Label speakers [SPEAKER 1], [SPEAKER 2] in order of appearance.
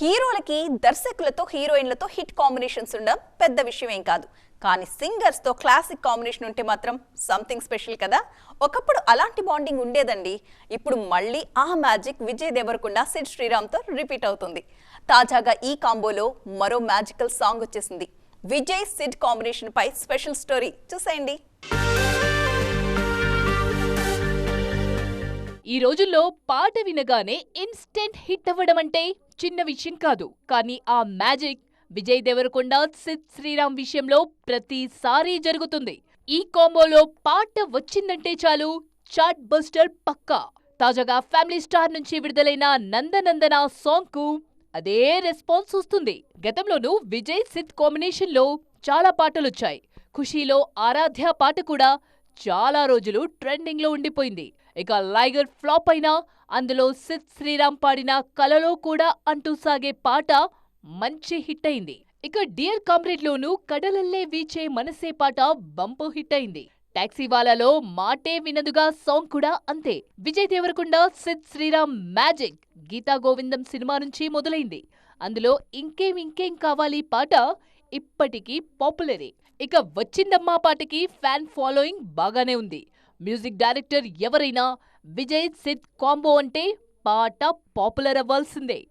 [SPEAKER 1] హీరోలకి దర్శకులతో హీరోయిన్లతో hit combinations ఉండడం పెద్ద విషయం ఏం కాదు. కానీ సింగర్స్తో క్లాసిక్ కాంబినేషన్ ఉంటే మాత్రం సంథింగ్ స్పెషల్ కదా. ఒకప్పుడు అలాంటి బాండింగ్ ఉండేదండి. ఇప్పుడు మళ్ళీ ఆ మ్యాజిక్ విజయ్ దేవరకొండ సిడ్ శ్రీరామ్తో రిపీట్ అవుతుంది. తాజాగా ఈ కాంబోలో మరో మ్యాజికల్ సాంగ్ వచ్చేసింది. విజయ్ సిడ్ కాంబినేషన్ పై స్పెషల్ స్టోరీ చూసేయండి.
[SPEAKER 2] ఈ రోజుల్లో పాట వినగానే ఇన్స్టెంట్ హిట్ అవ్వడం అంటే చిన్న విషయం కాదు కానీ ఆ మ్యాజిక్ విజయ్ దేవరకొండ సిద్ శ్రీరామ్ విషయంలో ప్రతిసారి జరుగుతుంది. ఈ కాంబోలో పాట వచ్చిందంటే చాలు చాట్ బస్టర్ పక్కా. తాజాగా ఫ్యామిలీ స్టార్ నుంచి విడుదలైన నందనందన సాంగ్కు అదే రెస్పాన్స్ వస్తుంది. గతంలోనూ విజయ్ సిద్ కాంబినేషన్లో చాలా పాటలొచ్చాయి. ఖుషీలో ఆరాధ్య పాట కూడా చాలా రోజులు ట్రెండింగ్లో ఉండిపోయింది. ఇక లైగర్ ఫ్లాప్ అయినా అందులో సిద్ శ్రీరామ్ పాడిన కలలో కూడా అంటూ సాగే పాట మంచి హిట్ అయింది. ఇక డియర్ కామ్రేడ్లోనూ కడలల్లే వీచే మనసే పాట బంపు హిట్ అయింది. టాక్సీవాలాలో మాటే వినదుగా సాంగ్ కూడా అంతే. విజయ్ దేవరకొండ సిద్ శ్రీరామ్ మ్యాజిక్ గీతా గోవిందం సినిమా నుంచి మొదలైంది. అందులో ఇంకేం ఇంకేం కావాలి పాట? ఇప్పటికీ పాపులరే. ఇక వచ్చిందమ్మా పాటకి ఫ్యాన్ ఫాలోయింగ్ బాగానే ఉంది. మ్యూజిక్ డైరెక్టర్ ఎవరైనా విజయ్ సిద్ కాంబో అంటే పాట పాపులర్ అవ్వాల్సిందే.